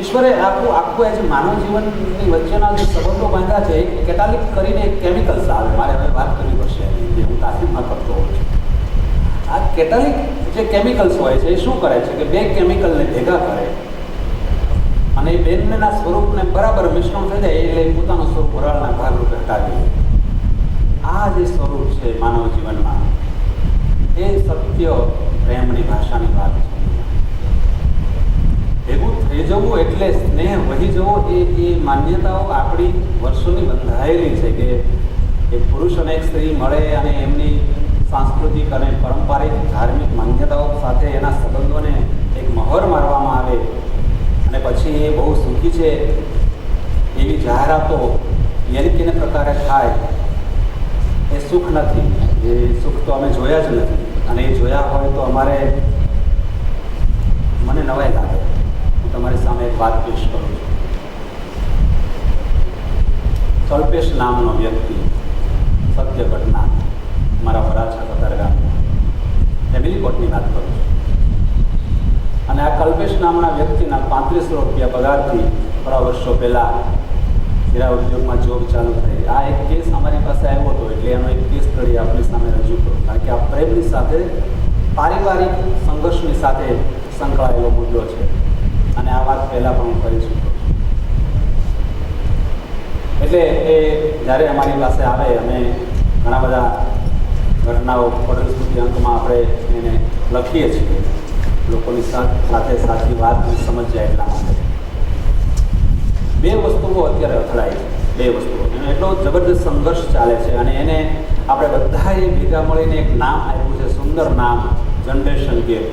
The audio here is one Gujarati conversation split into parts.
ઈશ્વરે આખું આખું એ જે માનવ જીવનની વચ્ચેના જે સંબંધો બાંધ્યા છે, એ કેટાલિક કરીને એક કેમિકલ્સ આવે. મારે હવે વાત કરવી પડશે. જે હું તાસીમમાં કરતો હોઉં છું. આ કેટાલિક જે કેમિકલ્સ હોય છે, એ શું કરે છે કે બે કેમિકલને ભેગા કરે. અને એ બેનના સ્વરૂપને બરાબર મિશ્રણ થઈ જાય, એટલે પોતાનું સ્વરૂપ વરાળના ભાગરૂપે હટાવી આ જે સ્વરૂપ છે માનવ જીવનમાં, એ સત્ય પ્રેમની ભાષાની વાત છે. ભેગું થઈ જવું એટલે સ્નેહ, વહી જવો એ એ માન્યતાઓ આપણી વર્ષોની બંધાયેલી છે કે એક પુરુષ અને એક સ્ત્રી મળે અને એમની સાંસ્કૃતિક અને પારંપરિક, ધાર્મિક માન્યતાઓ સાથે એના સંબંધોને એક મહોર મારવામાં આવે અને પછી એ બહુ સુખી છે એવી જાહેરાતો યનિકીને પ્રકારે થાય, એ સુખ નથી. એ સુખ તો અમે જોયા જ નથી અને એ જોયા હોય તો અમારે મને નવાઈ લાગે. હું તમારી સામે એક વાત પેશ કરું છું. કલ્પેશ નામનો વ્યક્તિ સત્ય ઘટના મારા વરાછા કતારગામ ફેમિલી કોર્ટની વાત કરું છું. અને આ કલ્પેશ નામના વ્યક્તિના પાંત્રીસો રૂપિયા પગારથી થોડા વર્ષો પહેલાં હીરા ઉદ્યોગમાં જોબ ચાલુ થઈ. આ એક કેસ અમારી પાસે આવ્યો હતો એટલે એનો એક કેસ સ્ટડી આપણી સામે રજૂ કરું. કારણ કે આ પ્રેમની સાથે, પારિવારિક સંઘર્ષની સાથે સંકળાયેલો મુદ્દો છે. અને આ વાત પહેલાં પણ હું કરી ચૂક્યો એટલે એ જ્યારે અમારી પાસે આવે, અમે ઘણા બધા ઘટનાઓ પટેલ સ્મૃતિ અંકમાં આપણે એને લખીએ છીએ. લોકોની સાથ સાથે સાચી વાત સમજ જાય એટલા માટે. બે વસ્તુઓ અત્યારે અથડાય છે. બે વસ્તુઓ. એનો એટલો જબરદસ્ત સંઘર્ષ ચાલે છે અને એને આપણે બધાએ ભેગા મળીને એક નામ આપ્યું છે, સુંદર નામ જનરેશન ગેપ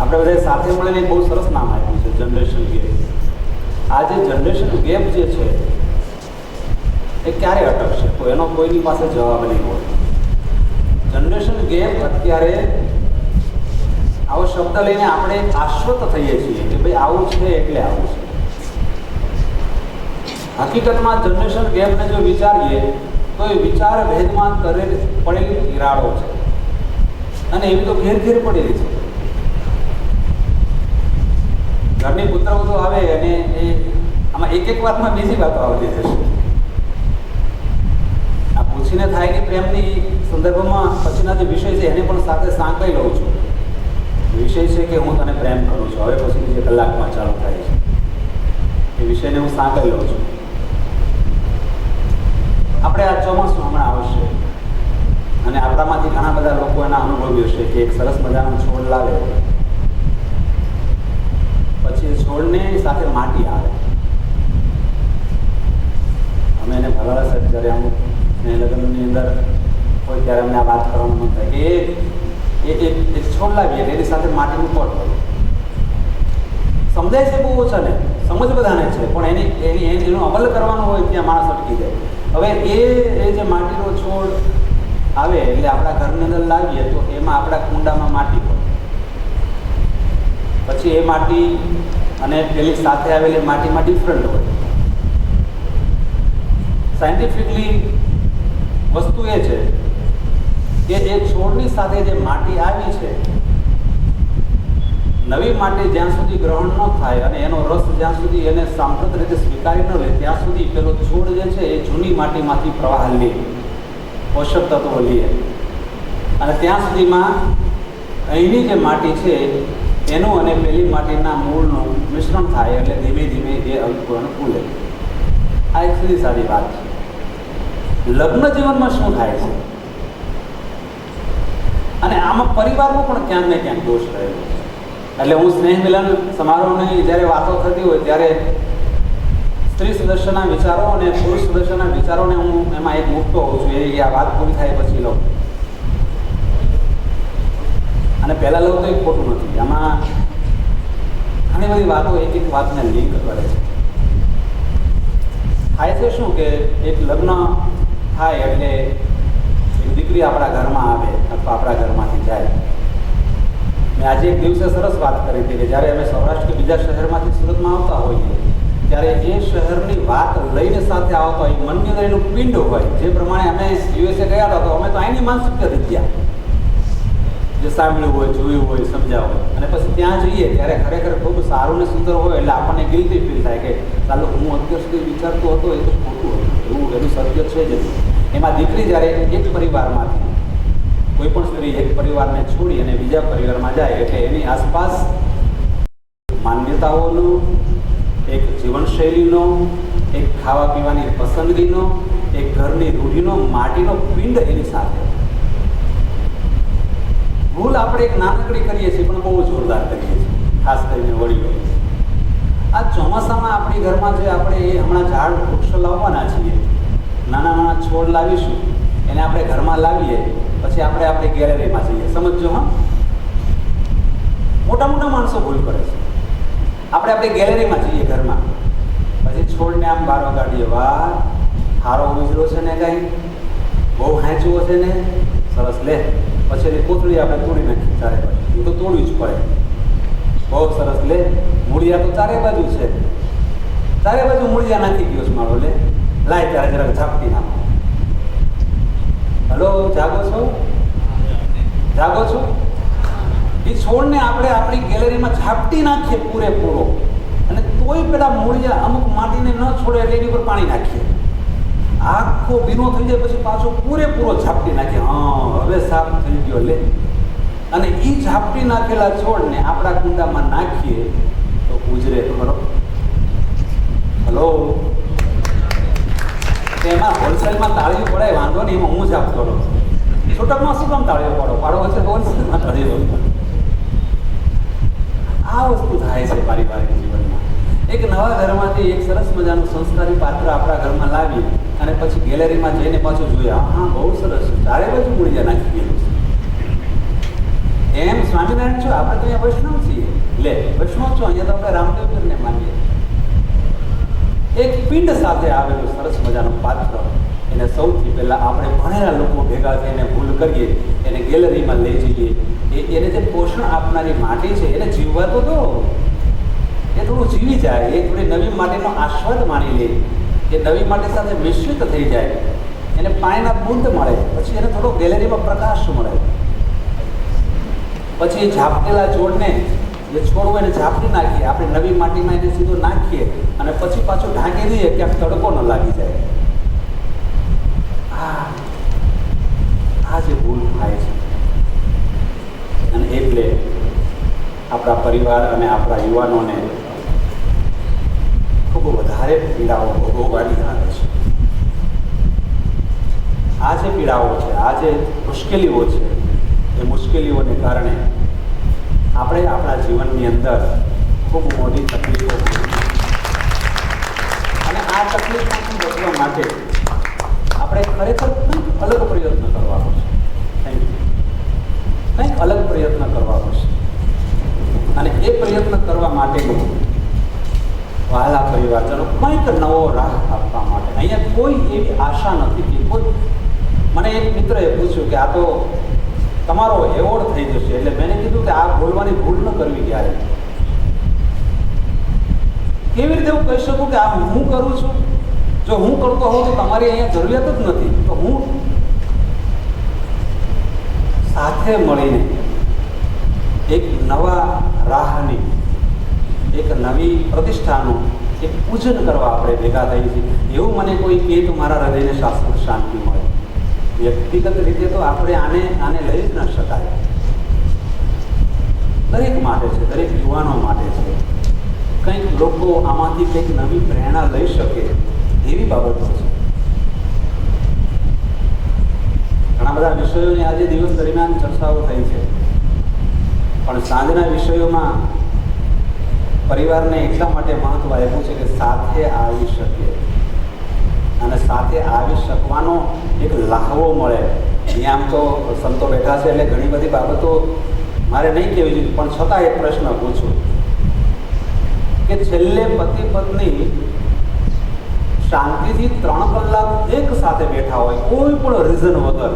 આપણે બધા સાથે મળીને બહુ સરસ નામ આપ્યું છે જનરેશન ગેપ આ જે જનરેશન ગેપ જે છે, એ ક્યારે અટકશે? તો એનો કોઈની પાસે જવાબ નહીં હોય. જનરેશન ગેપ અત્યારે આવો શબ્દ લઈને આપણે આશ્વત થઈએ છીએ કે ભાઈ આવું છે એટલે આવું છે. હકીકતમાં જનરેશન ગેપને જો વિચારીએ, તો એ વિચાર ભેદમાં કરેલ, પડેલી તિરાડો છે. અને એવી તો ઘેર ઘેર પડેલી છે. ઘરની પુત્રવધુ આવે અને એ આમાં એક એક વાતમાં બીજી વાતો આવતી થશે આ પૂછીને થાય કે પ્રેમની સંદર્ભમાં પછીના જે વિષય છે એને પણ સાથે સાંકળી લઉં છું. વિષય છે કે હું તને પ્રેમ કરું છું. હવે પછી જે કલાકમાં ચાલુ થાય છે. એ વિષયને હું સાંકળી લઉં છું. આપણે આ ચોમાસું હમણાં આવશે. અને આપણામાંથી ઘણા બધા લોકો એના અનુભવ્યો છે કે એક સરસ મજાનો છોડ લાવે. પછી છોડને સાથે માટી આવે. અમે એને ભલાડા સાહેબ જ્યારે અમુક લગ્નની અંદર હોય ત્યારે અમને આ વાત કરવાનું મન થાય એ એ છોડ લાવીએ એની સાથે માટીનું પોટ હોય સમજાય છે બહુ ઓછા ને? સમજ બધાને છે. પણ એની એની, એનું અમલ કરવાનો હોય ત્યાં માણસ અટકી જાય. હવે એ જે માટીનો છોડ આવે, એટલે આપણા ઘરની અંદર લાવીએ તો એમાં આપણા કુંડામાં માટી પછી એ માટી અને પેલી સાથે આવેલી માટીમાં ડિફરન્ટ હોય. સાયન્ટિફિકલી વસ્તુ એ છે કે એ છોડની સાથે જે માટી આવી છે, નવી માટી જ્યાં સુધી ગ્રહણ ન થાય અને એનો રસ જ્યાં સુધી એને સાંપ્રત રીતે સ્વીકારી ન લે, ત્યાં સુધી પેલો છોડ જે છે એ જૂની માટીમાંથી પ્રવાહ લે, પોષક તત્વો લે. અને ત્યાં સુધીમાં અહીંની જે માટી છે એનું અને પેલી માટીના મૂળનું મિશ્રણ થાય એટલે ધીમે ધીમે એ અંકુરણ ફૂલે. આ એક સીધી સારી વાત છે. લગ્ન જીવનમાં શું થાય છે? અને આમાં પરિવારનો પણ ક્યાંક ને ક્યાંક દોષ રહેલો છે. એટલે હું સ્નેહ મિલન સમારોહની જ્યારે વાતો થતી હોય ત્યારે સ્ત્રી સદસ્યના વિચારો અને પુરુષ સદસ્યના વિચારોને હું એમાં એક મૂકતો હોઉં છું. એ આ વાત પૂરી થાય પછી લઉં. અને પહેલાં લઉં તો એ ખોટું નથી આમાં ઘણી બધી વાતો એક એક વાતને લિંક કરે છે. થાય છે શું કે એક લગ્ન થાય એટલે એક દીકરી આપણા ઘરમાં આવે અથવા આપણા ઘરમાંથી જાય. મેં આજે એક દિવસે સરસ વાત કરી હતી કે જ્યારે અમે સૌરાષ્ટ્ર કે બીજા શહેરમાંથી સુરતમાં આવતા હોઈએ, ત્યારે એ શહેરની વાત લઈને સાથે આવતા હોય, મનની અંદર એનું પિંડ હોય, જે પ્રમાણે અમે યુએસએ ગયા હતા, તો અમે તો અહીંની માનસિકતાથી ગયા જે સાંભળ્યું હોય, જોયું હોય, સમજાવો અને પછી ત્યાં જઈએ, ત્યારે ખરેખર ખૂબ સારું ને સુંદર હોય એટલે આપણને ગિલ્ટી ફીલ થાય કે ચાલો, હું અત્યાર સુધી વિચારતો હતો, એ તો ખોટું હતું. એવું એનું સત્ય છે જ એમાં દીકરી જ્યારે એક પરિવારમાંથી, કોઈ પણ સ્ત્રી એક પરિવારને છોડી અને બીજા પરિવારમાં જાય, એટલે એની આસપાસ માન્યતાઓનો, એક જીવનશૈલીનો, એક ખાવા પીવાની પસંદગીનો, એક ઘરની રૂઢીનો, માટીનો પિંડ એની સાથે. ભૂલ આપણે એક નાનકડી કરીએ છીએ, પણ બહુ જોરદાર કરીએ છીએ, ખાસ કરીને વડીલો. આ ચોમાસામાં આપણી ઘરમાં જે આપણે એ હમણાં ઝાડ વૃક્ષો લાવવાના છીએ, નાના નાના છોડ લાવીશું, એને આપણે ઘરમાં લાવીએ, પછી આપણે આપણે ગેલેરીમાં જઈએ. સમજજો, હા? મોટા મોટા માણસો ભૂલ કરે છે. આપણે આપણે ગેલેરીમાં જઈએ ઘરમાં. પછી છોડને આમ બહાર કાઢીએ વાહ, હારો ઉજરો છે ને કાંઈ? બહુ હાંચવો છે ને? સરસ, લે. પછી એની કોથળી આપણે તોડી નાખીએ ચારે બાજુ. એ તો તોડવી જ પડે. બહુ સરસ. લે, મૂળિયા તો ચારે બાજુ છે. ચારે બાજુ મૂળિયા નાખી ગયો છે મારો, લે. લાય ત્યારે જરાક ઝાપટી નાખો. હલો, જાગો છો? જાગો છો? એ છોડને આપણે આપણી ગેલેરીમાં ઝાપટી નાખીએ પૂરેપૂરો. અને તોય પેલા મૂળિયા અમુક માટીને ન છોડે એટલે એની ઉપર પાણી નાખીએ. આખો ભીનો થઈ જાય પછી પાછો પૂરેપૂરો ઝાપટી નાખે. હા, હવે સાફ થઈ ગયો, લે. અને એ ઝાપટી નાખેલા છોડને આપણા કુંડામાં નાખીએ તો ગુજરે ખરો હલો? એમાં હોલસેલમાં તાળીઓ પડાય, વાંધો નહીં, એમાં હું જ આપતો રહું. છૂટકમાં શું કામ તાળીઓ પાડો? પાડો હશે હોલસેલમાં તાળીઓ આ વસ્તુ થાય છે પારિવારિક જીવનમાં. એક નવા ઘરમાંથી એક સરસ મજાનું સંસ્કારી પાત્ર આપણા ઘરમાં લાવી અને પછી ગેલેરીમાં જઈને પાછું જોયા. હા બહુ સરસ ચારે બાજુ મૂળિયા નાખી ગયેલું એમ સ્વામિનારાયણ છો? આપણે તો અહીંયા વૈષ્ણવ છીએ. લે, વૈષ્ણવ છો? અહીંયા તો આપણે રામદેવજીને માનીએ. એક પિંડ સાથે આવેલું સરસ મજાનું પાત્ર. એને સૌથી પહેલાં આપણે ભણેલા લોકો ભેગા થઈને ભૂલ કરીએ, એને ગેલેરીમાં લઈ જઈએ. એ એને જે પોષણ આપનારી માટી છે, એને જીવવા તો દો. એ થોડું જીવી જાય. એ થોડી નવી માટીનો આસ્વાદ માણી લે. એ નવી માટી સાથે મિશ્રિત થઈ જાય, એને પાણીના બુંદ મળે, પછી એને થોડો ગેલેરીમાં પ્રકાશ મળે. પછી ઝાપટેલા છોડને જે છોડ હોય એને ઝાપટી નાખીએ, આપણે નવી માટીમાં એને સીધું નાખીએ, અને પછી પાછું ઢાંકી દઈએ ક્યાંક તડકો ન લાગી જાય. આ આ જે ભૂલ થાય છે. અને એટલે આપણા પરિવાર અને આપણા યુવાનોને વધારે પીડાઓ ભોગવવાની આવે છે. આ જે પીડાઓ છે, આ જે મુશ્કેલીઓ છે, એ મુશ્કેલીઓને કારણે આપણે આપણા જીવનની અંદર ખૂબ મોટી તકલીફો અને આ તકલીફોથી બચવા માટે આપણે ખરેખર કંઈક અલગ પ્રયત્ન કરવાનો છે. થેન્ક યુ કંઈક અલગ પ્રયત્ન કરવાનો છે. અને એ પ્રયત્ન કરવા માટેનું વહાલા પરિવારજનો કંઈક નવો રાહ આપવા માટે. અહીંયા કોઈ એવી આશા નથી કે કોઈ મને એક મિત્રએ પૂછ્યું કે આ તો તમારો એવોર્ડ થઈ જશે, એટલે મેં કીધું કે આ બોલવાની ભૂલ ન કરવી ક્યારે. કેવી રીતે હું કહી શકું કે આ હું કરું છું? જો હું કરતો હોઉં તો તમારી અહીંયા જરૂરિયાત જ નથી. તો હું સાથે મળીને એક નવા રાહની એક નવી પ્રતિષ્ઠાનું એક પૂજન કરવા આપણે ભેગા થઈએ છીએ. એવું મને કોઈ કહે તો મારા હૃદયને શાશ્વત શાંતિ મળે. વ્યક્તિગત રીતે તો આપણે આને આને લઈ જ ન શકાય. દરેક માટે છે, દરેક યુવાનો માટે છે. કંઈક લોકો આમાંથી કંઈક નવી પ્રેરણા લઈ શકે એવી બાબતો છે. ઘણા બધા વિષયોની આજે દિવસ દરમિયાન ચર્ચાઓ થઈ છે. પણ સાંજના વિષયોમાં પરિવારને એટલા માટે મહત્વ આપ્યું છે કે સાથે આવી શકે. અને સાથે આવી શકવાનો એક લાહવો મળે. અહીંયા આમ તો સંતો બેઠા છે એટલે ઘણી બધી બાબતો મારે નહીં કહેવી જોઈએ, પણ છતાં એક પ્રશ્ન પૂછું. કે છેલ્લે પતિ પત્ની શાંતિથી ત્રણ કલાક એક સાથે બેઠા હોય, કોઈ પણ રીઝન વગર.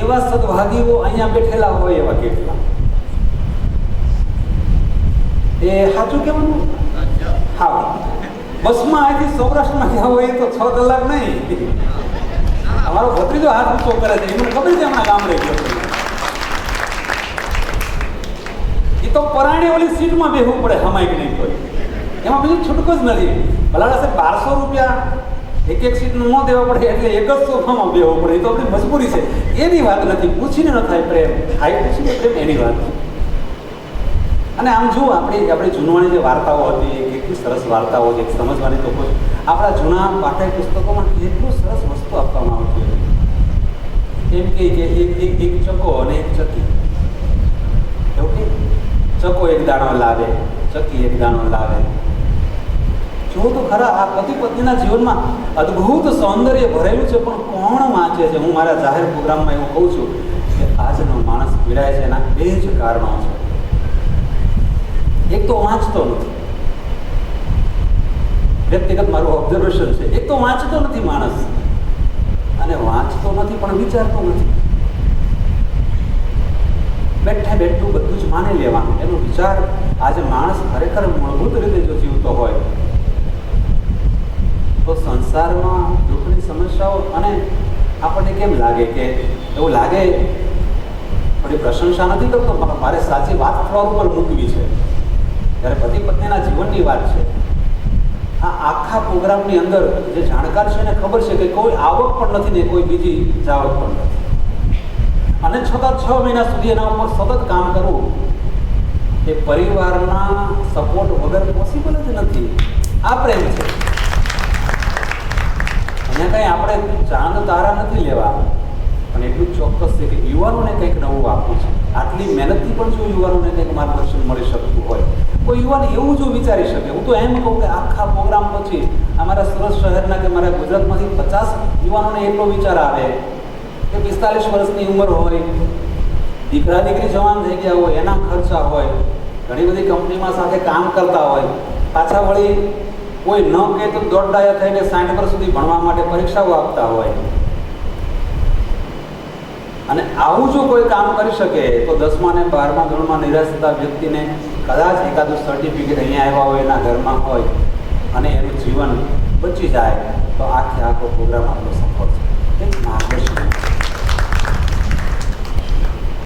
એવા સદભાગીઓ અહીંયા બેઠેલા હોય એવા કેટલા? એ સાચું કેવાનું હા. બસમાં અહીંથી સૌરાષ્ટ્રમાં જવું હોય તો છ કલાક નહીં. અમારો ભત્રીજો હાથ ઊંચો કરે છે એમને ખબર છે હમણાં ગામડે ગયો એ તો પરાણે ઓલી સીટમાં બેહવું પડે, હમાય નહીં કોઈ. એમાં બીજું છૂટકો જ નથી. ભલા સાહેબ, બારસો રૂપિયા એક એક સીટ ન દેવા પડે, એટલે એક જ સોફામાં બેહવું પડે. એ તો આપણી મજબૂરી છે. એની વાત નથી, પૂછીને ન થાય પ્રેમ. થાય પૂછીને પ્રેમ એની વાત. છે અને આમ જુઓ આપણી આપણી જૂનવાની જે વાર્તાઓ હતી કેટલી સરસ વાર્તાઓ છે સમજવાની તો કોઈ આપણા જૂના પાઠ્ય પુસ્તકોમાં કેટલું સરસ વસ્તુ આપવામાં આવતી હતી. એમ કે એક એક એક ચકો અને એક ચકી. એવું કે? ચકો એક દાણો લાવે, ચકી એક દાણો લાવે. જુઓ તો ખરા, આ પતિ પત્નીના જીવનમાં અદ્ભુત સૌંદર્ય ભરેલું છે, પણ કોણ વાંચે છે? હું મારા જાહેર પ્રોગ્રામમાં એવું કહું છું કે આજનો માણસ પીડાય છે એના બે જ કારણો છે. એક તો વાંચતો નથી. વ્યક્તિગત મારું ઓબ્ઝર્વેશન છે, એક તો વાંચતો નથી માણસ. અને વાંચતો નથી, પણ વિચારતો નથી. બેઠે બેઠું બધું જ માની લેવાનું. એનો વિચાર આજે માણસ ખરેખર મૂળભૂત રીતે જો જીવતો હોય, તો સંસારમાં દુઃખની સમસ્યાઓ અને આપણને કેમ લાગે કે એવું લાગે? થોડી પ્રશંસા નથી કરતો મારે સાચી વાત ફ્લોર ઉપર મૂકવી છે. જ્યારે પતિ પત્નીના જીવનની વાત છે. આ આખા પ્રોગ્રામની અંદર જે જાણકાર છે એને ખબર છે કે કોઈ આવક પણ નથી ને કોઈ બીજી જાવક પણ નથી. અને છતાં છ મહિના સુધી એના ઉપર સતત કામ કરવું એ પરિવારના સપોર્ટ વગર પોસિબલ જ નથી. આ પ્રેમ છે. અહીંયા કંઈ આપણે ચાંદ તારા નથી લેવા. પણ એટલું ચોક્કસ છે કે યુવાનોને કંઈક નવું આપવું છે. આટલી મહેનતથી પણ જો યુવાનોને કંઈક માર્ગદર્શન મળી શકતું હોય કોઈ યુવાન એવું જો વિચારી શકે. હું તો એમ કહું કે આખા પ્રોગ્રામ પછી અમારા સુરત શહેરના કે મારા ગુજરાતમાંથી પચાસ યુવાનોને એટલો વિચાર આવે કે પિસ્તાલીસ વર્ષની ઉંમર હોય, દીકરા દીકરી જવાન થઈ ગયા હોય, એના ખર્ચા હોય, ઘણી બધી કંપનીમાં સાથે કામ કરતા હોય, પાછા વળી કોઈ ન કહે તો દોડડાયા થઈને સાઠ વર્ષ સુધી ભણવા માટે પરીક્ષાઓ આપતા હોય. અને આવું જો કોઈ કામ કરી શકે, તો દસમા ને બારમા, ધોરણમાં નિરાશ થતા વ્યક્તિને કદાચ એકાદું સર્ટિફિકેટ અહીંયા આવ્યા હોય, એના ઘરમાં હોય, અને એનું જીવન બચી જાય, તો આખે આખો પ્રોગ્રામ આપણો સફળ છે. માર્ગદર્શન